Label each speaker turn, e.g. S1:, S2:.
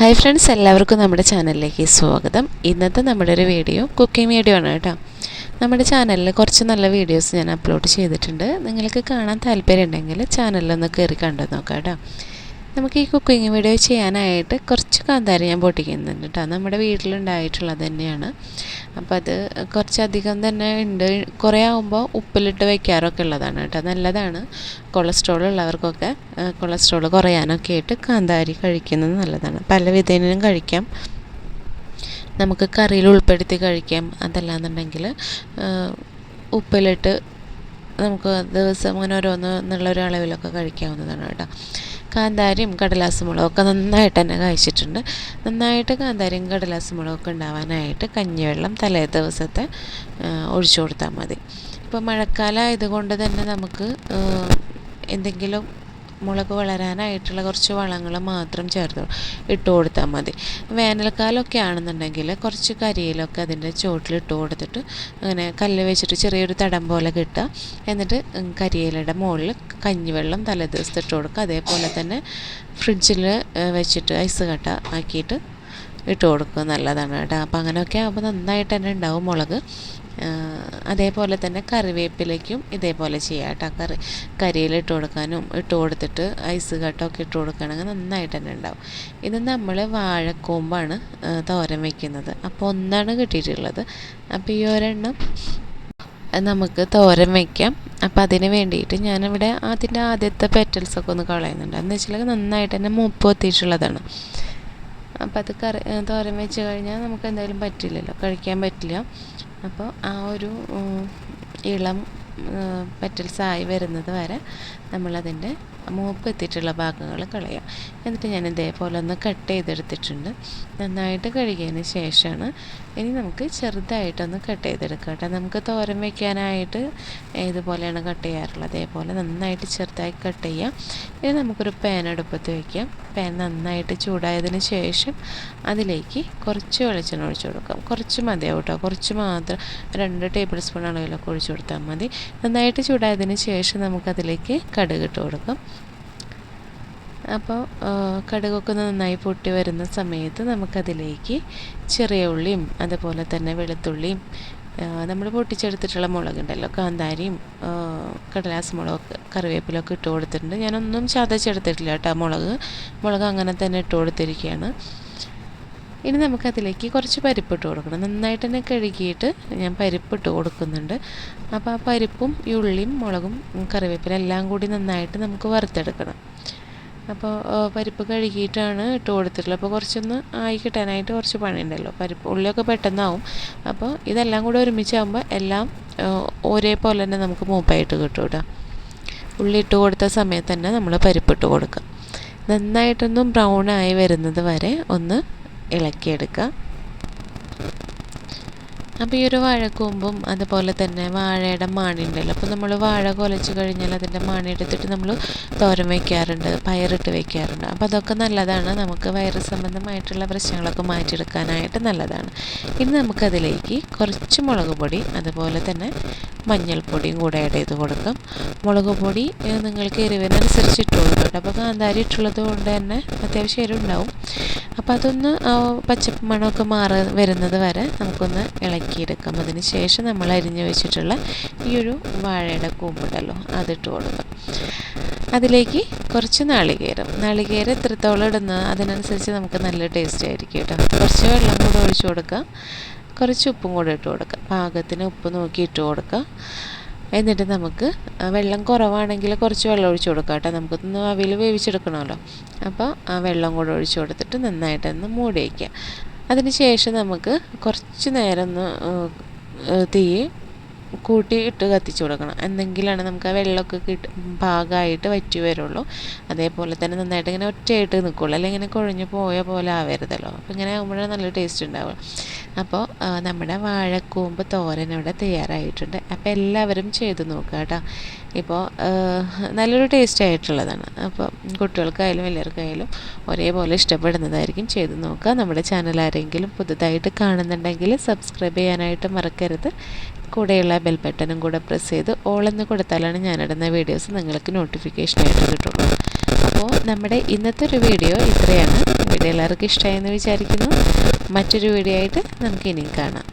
S1: Hi friends എല്ലാവർക്കും നമ്മുടെ ചാനലിലേക്ക് സ്വാഗതം. ഇന്നത്തെ നമ്മുടെ ഒരു വീഡിയോ കുക്കിംഗ് വീഡിയോ ആണ് കേട്ടോ. നമ്മുടെ ചാനലിൽ കുറച്ച് നല്ല വീഡിയോസ് ഞാൻ അപ്ലോഡ് ചെയ്തിട്ടുണ്ട്. നിങ്ങൾക്ക് കാണാൻ താല്പര്യം ഉണ്ടെങ്കിൽ ചാനലിലൊന്ന് കയറി കണ്ടു നോക്കാം കേട്ടോ. നമുക്ക് ഈ കുക്കിംഗ് വീഡിയോ ചെയ്യാനായിട്ട് കുറച്ച് കാന്താരി ഞാൻ പൊട്ടിക്കുന്നുണ്ട് കേട്ടോ. നമ്മുടെ വീട്ടിലുണ്ടായിട്ടുള്ളത് തന്നെയാണ്. അപ്പോൾ അത് കുറച്ചധികം തന്നെ ഉണ്ട്. കുറേ ആകുമ്പോൾ ഉപ്പിലിട്ട് വയ്ക്കാറൊക്കെ ഉള്ളതാണ് കേട്ടോ. നല്ലതാണ്. കൊളസ്ട്രോൾ ഉള്ളവർക്കൊക്കെ കൊളസ്ട്രോൾ കുറയാനൊക്കെ ആയിട്ട് കാന്താരി കഴിക്കുന്നത് നല്ലതാണ്. പല വിധേനയും കഴിക്കാം. നമുക്ക് കറിയിൽ ഉൾപ്പെടുത്തി കഴിക്കാം. അതല്ലാന്നുണ്ടെങ്കിൽ ഉപ്പിലിട്ട് നമുക്ക് ദിവസം അങ്ങനെ ഓരോന്ന് എന്നുള്ളൊരു അളവിലൊക്കെ കഴിക്കാവുന്നതാണ് കേട്ടോ. കാന്താരിയും കടലാസ് മുളകൊക്കെ നന്നായിട്ട് തന്നെ കായ്ച്ചിട്ടുണ്ട്. നന്നായിട്ട് കാന്താരിയും കടലാസ് മുളകൊക്കെ ഉണ്ടാവാനായിട്ട് കഞ്ഞിവെള്ളം തലേ ദിവസത്തെ ഒഴിച്ചു കൊടുത്താൽ മതി. ഇപ്പോൾ മഴക്കാലം ആയതുകൊണ്ട് തന്നെ നമുക്ക് എന്തെങ്കിലും മുളക് വളരാനായിട്ടുള്ള കുറച്ച് വളങ്ങൾ മാത്രം ചേർത്ത് ഇട്ട് കൊടുത്താൽ മതി. വേനൽക്കാലമൊക്കെ ആണെന്നുണ്ടെങ്കിൽ കുറച്ച് കരിയിലൊക്കെ അതിന്റെ ചുവട്ടിൽ ഇട്ട് കൊടുത്തിട്ട് അങ്ങനെ കല്ല് വെച്ചിട്ട് ചെറിയൊരു തടം പോലെ കിട്ടുക. എന്നിട്ട് കരിയിലയുടെ മുകളിൽ കഞ്ഞിവെള്ളം തലേദിവസത്തെ ഇട്ട് കൊടുക്കുക. അതേപോലെ തന്നെ ഫ്രിഡ്ജിൽ വെച്ചിട്ട് ഐസ് കട്ട ആക്കിയിട്ട് ഇട്ട് കൊടുക്കുക നല്ലതാണ് കേട്ടോ. അപ്പോൾ അങ്ങനെയൊക്കെ ആകുമ്പോൾ നന്നായിട്ട് തന്നെ ഉണ്ടാവും മുളക്. അതേപോലെ തന്നെ കറിവേപ്പിലേക്കും ഇതേപോലെ ചെയ്യാം കേട്ടോ. കറി കരിയിൽ ഇട്ട് കൊടുക്കാനും ഇട്ട് കൊടുത്തിട്ട് ഐസ് കട്ടൊക്കെ ഇട്ട് കൊടുക്കുകയാണെങ്കിൽ നന്നായിട്ട് തന്നെ ഉണ്ടാവും. ഇത് നമ്മൾ വാഴക്കൂമ്പാണ് തോരൻ വയ്ക്കുന്നത് അപ്പോൾ ഒന്നാണ് കിട്ടിയിട്ടുള്ളത്. അപ്പോൾ ഈ ഒരെണ്ണം നമുക്ക് തോരൻ വയ്ക്കാം അപ്പോൾ അതിന് വേണ്ടിയിട്ട് ഞാനിവിടെ അതിന്റെ ആദ്യത്തെ പെറ്റൽസൊക്കെ ഒന്ന് കളയുന്നുണ്ട്. എന്ന് വെച്ചാൽ നന്നായിട്ട് തന്നെ മൂപ്പ് എത്തിയിട്ടുള്ളതാണ് അപ്പോൾ അത് കറി തോരൻ വെച്ച് കഴിഞ്ഞാൽ നമുക്ക് എന്തായാലും പറ്റില്ലല്ലോ കഴിക്കാൻ പറ്റില്ല. അപ്പോൾ ആ ഒരു ഇളം പറ്റൽസായി വരുന്നത് വരെ നമ്മളതിന്റെ മൂപ്പ് എത്തിയിട്ടുള്ള ഭാഗങ്ങൾ കളയാം. എന്നിട്ട് ഞാൻ ഇതേപോലെ ഒന്ന് കട്ട് ചെയ്തെടുത്തിട്ടുണ്ട്. നന്നായിട്ട് കഴുകിയതിന് ശേഷമാണ് ഇനി നമുക്ക് ചെറുതായിട്ടൊന്ന് കട്ട് ചെയ്തെടുക്കാം കേട്ടോ. നമുക്ക് തോരൻ വയ്ക്കാനായിട്ട് ഇതുപോലെയാണ് കട്ട് ചെയ്യാറുള്ളത്. അതേപോലെ നന്നായിട്ട് ചെറുതായി കട്ട് ചെയ്യാം. ഇനി നമുക്കൊരു പാൻ അടുപ്പത്ത് വയ്ക്കാം പാൻ നന്നായിട്ട് ചൂടായതിന് ശേഷം അതിലേക്ക് കുറച്ച് വെളിച്ചെണ്ണ ഒഴിച്ചു കൊടുക്കാം. കുറച്ച് മതിയാവും കേട്ടോ. കുറച്ച് മാത്രം രണ്ട് ടേബിൾ സ്പൂൺ അളവിലൊക്കെ ഒഴിച്ചു കൊടുത്താൽ മതി. നന്നായിട്ട് ചൂടായതിന് ശേഷം നമുക്കതിലേക്ക് കടുക് ഇട്ട് കൊടുക്കാം. അപ്പോൾ കടുകൊക്കെ നന്നായി പൊട്ടി വരുന്ന സമയത്ത് നമുക്കതിലേക്ക് ചെറിയ ഉള്ളിയും അതുപോലെ തന്നെ വെളുത്തുള്ളിയും നമ്മൾ പൊട്ടിച്ചെടുത്തിട്ടുള്ള മുളകുണ്ടല്ലോ കാന്താരിയും കടലാസ് മുളകൊക്കെ കറിവേപ്പിലൊക്കെ ഇട്ട് കൊടുത്തിട്ടുണ്ട്. ഞാനൊന്നും ചതച്ചെടുത്തിട്ടില്ല കേട്ടോ മുളക്. മുളക് അങ്ങനെ തന്നെ ഇട്ട് കൊടുത്തിരിക്കുകയാണ്. ഇനി നമുക്കതിലേക്ക് കുറച്ച് പരിപ്പ് ഇട്ട് കൊടുക്കണം. നന്നായിട്ട് തന്നെ കഴുകിയിട്ട് ഞാൻ പരിപ്പ് ഇട്ട് കൊടുക്കുന്നുണ്ട്. അപ്പോൾ ആ പരിപ്പും ഈ ഉള്ളിയും മുളകും കറിവേപ്പില എല്ലാം കൂടി നന്നായിട്ട് നമുക്ക് വറുത്തെടുക്കണം. അപ്പോൾ പരിപ്പ് കഴുകിയിട്ടാണ് ഇട്ട് കൊടുത്തിട്ടുള്ളത്. അപ്പോൾ കുറച്ചൊന്ന് ആയി കിട്ടാനായിട്ട് കുറച്ച് പണിയുണ്ടല്ലോ. പരിപ്പ് ഉള്ളിയൊക്കെ പെട്ടെന്നാവും. അപ്പോൾ ഇതെല്ലാം കൂടെ ഒരുമിച്ചാകുമ്പോൾ എല്ലാം ഒരേപോലെ തന്നെ നമുക്ക് മൂപ്പായിട്ട് കിട്ടും കേട്ടോ. ഉള്ളി ഇട്ട് കൊടുത്ത സമയത്ത് തന്നെ നമ്മൾ പരിപ്പിട്ട് കൊടുക്കുക. നന്നായിട്ടൊന്നും ബ്രൗൺ ആയി വരുന്നത് വരെ ഒന്ന് ഇളക്കിയെടുക്കുക. അപ്പോൾ ഈ ഒരു വാഴക്കൂമ്പും അതുപോലെ തന്നെ വാഴയുടെ മാണിയുണ്ടല്ലോ അപ്പോൾ നമ്മൾ വാഴ കുലച്ച് കഴിഞ്ഞാൽ അതിന്റെ മാണി എടുത്തിട്ട് നമ്മൾ തോരൻ വയ്ക്കാറുണ്ട് പയറിട്ട് വയ്ക്കാറുണ്ട് അപ്പോൾ അതൊക്കെ നല്ലതാണ്. നമുക്ക് വയറ് സംബന്ധമായിട്ടുള്ള പ്രശ്നങ്ങളൊക്കെ മാറ്റിയെടുക്കാനായിട്ട് നല്ലതാണ്. ഇനി നമുക്കതിലേക്ക് കുറച്ച് മുളക് പൊടി അതുപോലെ തന്നെ മഞ്ഞൾപ്പൊടിയും കൂടെ ആഡ് ചെയ്ത് കൊടുക്കും. മുളക് പൊടി നിങ്ങൾക്ക് എരിവിനനുസരിച്ച് ഇട്ട് കേട്ടോ. അപ്പോൾ കാന്താരി ഇട്ടുള്ളത് കൊണ്ട് തന്നെ അത്യാവശ്യം എരിവുണ്ടാവും. അപ്പോൾ അതൊന്ന് പച്ചപ്പ് മണമൊക്കെ മാറി വരുന്നത് വരെ നമുക്കൊന്ന് ഇളക്കിയെടുക്കാം. അതിന് ശേഷം നമ്മൾ അരിഞ്ഞു വെച്ചിട്ടുള്ള ഈ ഒരു വാഴയുടെ കൂമ്പുണ്ടല്ലോ അതിട്ട് കൊടുക്കാം. അതിലേക്ക് കുറച്ച് നാളികേരം. നാളികേരം എത്രത്തോളം ഇടുന്ന അതിനനുസരിച്ച് നമുക്ക് നല്ല ടേസ്റ്റ് ആയിരിക്കും കേട്ടോ. കുറച്ച് വെള്ളം കൂടെ ഒഴിച്ചു കൊടുക്കുക കുറച്ച് ഉപ്പും കൂടെ ഇട്ട് കൊടുക്കുക പാകത്തിന് ഉപ്പ് നോക്കി ഇട്ട് കൊടുക്കുക എന്നിട്ട് നമുക്ക് വെള്ളം കുറവാണെങ്കിൽ കുറച്ച് വെള്ളം ഒഴിച്ച് കൊടുക്കാം കേട്ടോ. നമുക്കൊന്ന് അവിൽ വേവിച്ചെടുക്കണമല്ലോ. അപ്പോൾ ആ വെള്ളം കൂടെ ഒഴിച്ച് കൊടുത്തിട്ട് നന്നായിട്ടൊന്ന് മൂടി വയ്ക്കുക അതിനുശേഷം നമുക്ക് കുറച്ച് നേരം ഒന്ന് തീ കൂട്ടി ഇട്ട് കത്തിച്ച് കൊടുക്കണം. എന്തെങ്കിലാണ് നമുക്ക് ആ വെള്ളമൊക്കെ കിട്ട പാകമായിട്ട് വറ്റി വരുള്ളൂ. അതേപോലെ തന്നെ നന്നായിട്ട് ഇങ്ങനെ ഒറ്റയായിട്ട് നിൽക്കുള്ളൂ. അല്ലെങ്കിൽ ഇങ്ങനെ കുഴഞ്ഞു പോയ പോലെ ആവരുതല്ലോ. അപ്പോൾ ഇങ്ങനെ ആകുമ്പോഴാണ് നല്ല ടേസ്റ്റ് ഉണ്ടാവുക. അപ്പോൾ നമ്മുടെ വാഴക്കൂമ്പ് തോരൻ ഇവിടെ തയ്യാറായിട്ടുണ്ട്. അപ്പോൾ എല്ലാവരും ചെയ്ത് നോക്കുക കേട്ടോ. ഇപ്പോൾ നല്ലൊരു ടേസ്റ്റ് ആയിട്ടുള്ളതാണ്. അപ്പോൾ കുട്ടികൾക്കായാലും വലിയവർക്കായാലും ഒരേപോലെ ഇഷ്ടപ്പെടുന്നതായിരിക്കും ചെയ്ത് നോക്കുക. നമ്മുടെ ചാനൽ ആരെങ്കിലും പുതുതായിട്ട് കാണുന്നുണ്ടെങ്കിൽ സബ്സ്ക്രൈബ് ചെയ്യാനായിട്ട് മറക്കരുത്. കൂടെയുള്ള ബെൽ ബട്ടണും കൂടെ പ്രസ് ചെയ്ത് ഓളെന്ന് കൊടുത്താലാണ് ഞാനിടുന്ന വീഡിയോസ് നിങ്ങൾക്ക് നോട്ടിഫിക്കേഷനായിട്ട് കിട്ടുള്ളൂ. അപ്പോൾ നമ്മുടെ ഇന്നത്തെ ഒരു വീഡിയോ ഇത്രയാണ്. വീഡിയോ എല്ലാവർക്കും ഇഷ്ടമായെന്ന് വിചാരിക്കുന്നു. മറ്റൊരു വീഡിയോ ആയിട്ട് നമുക്ക് ഇനിയും കാണാം.